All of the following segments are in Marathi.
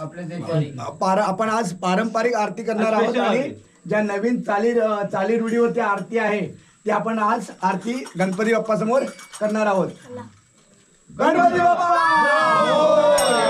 आपण आज पारंपरिक आरती करणार आहोत आणि ज्या नवीन चाली चाली रूढीवरती आरती आहे ती आपण आज आरती गणपती बाप्पा समोर करणार आहोत. गणपती बाप्पा! हो!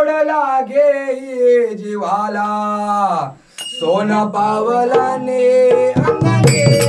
गोड लागे जीवाला. सोन पावलाने अंगाने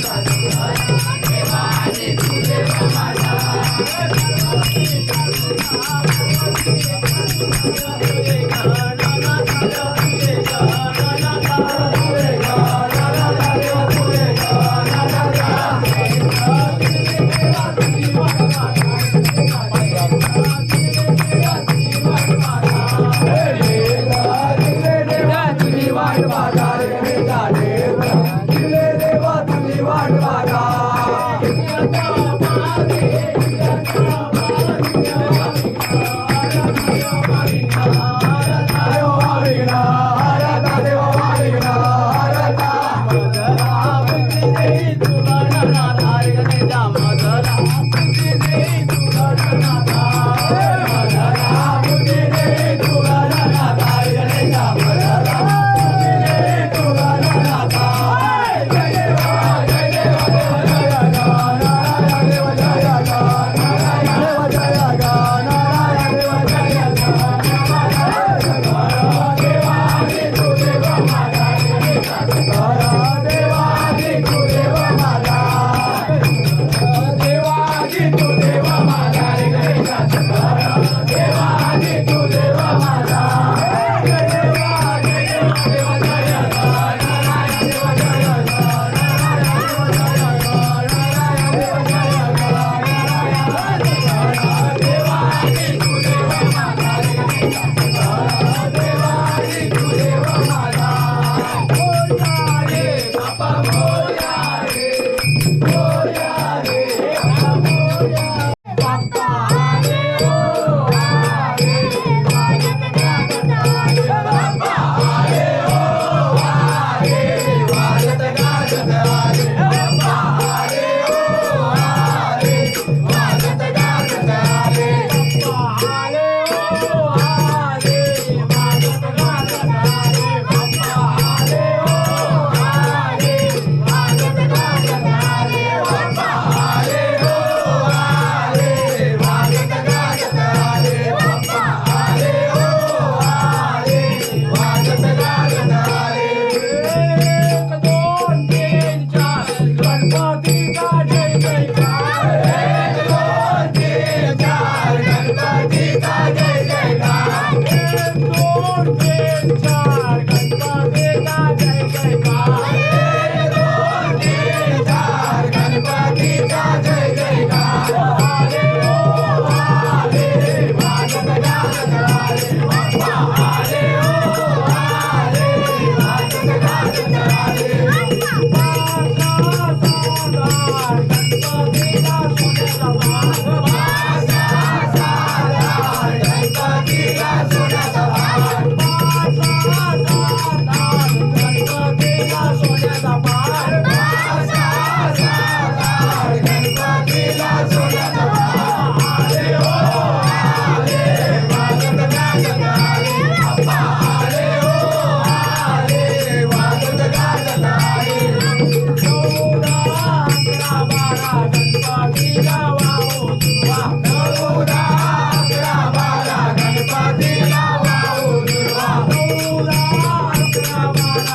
Thank you.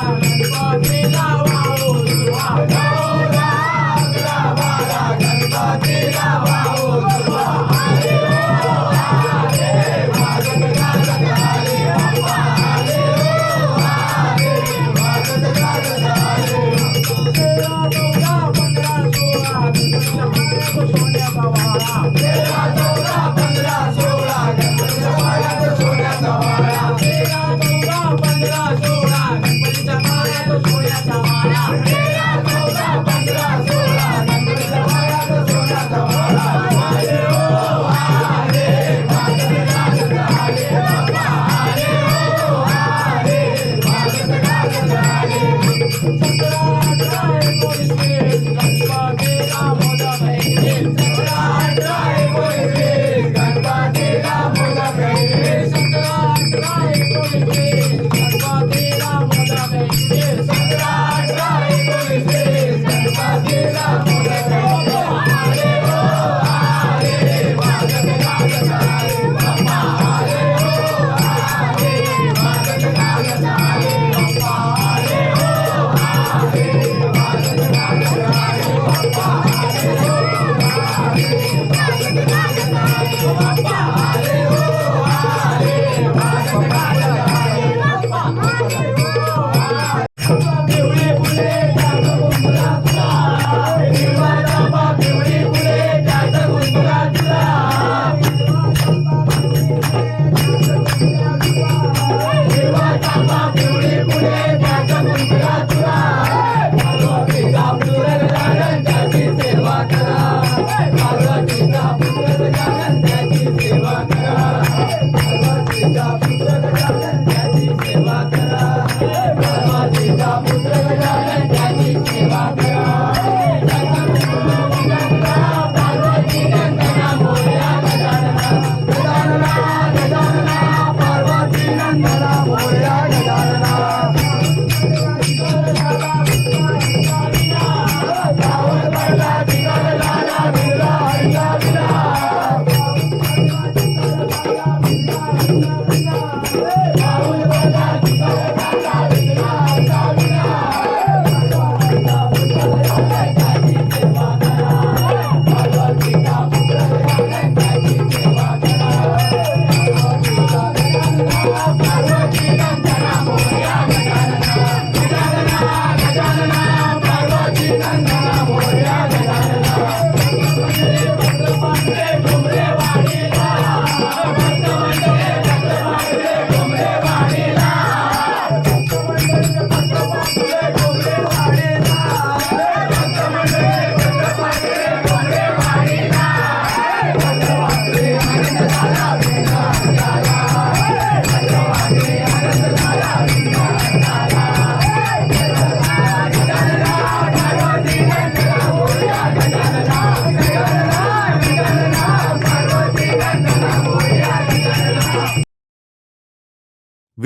बाप्पा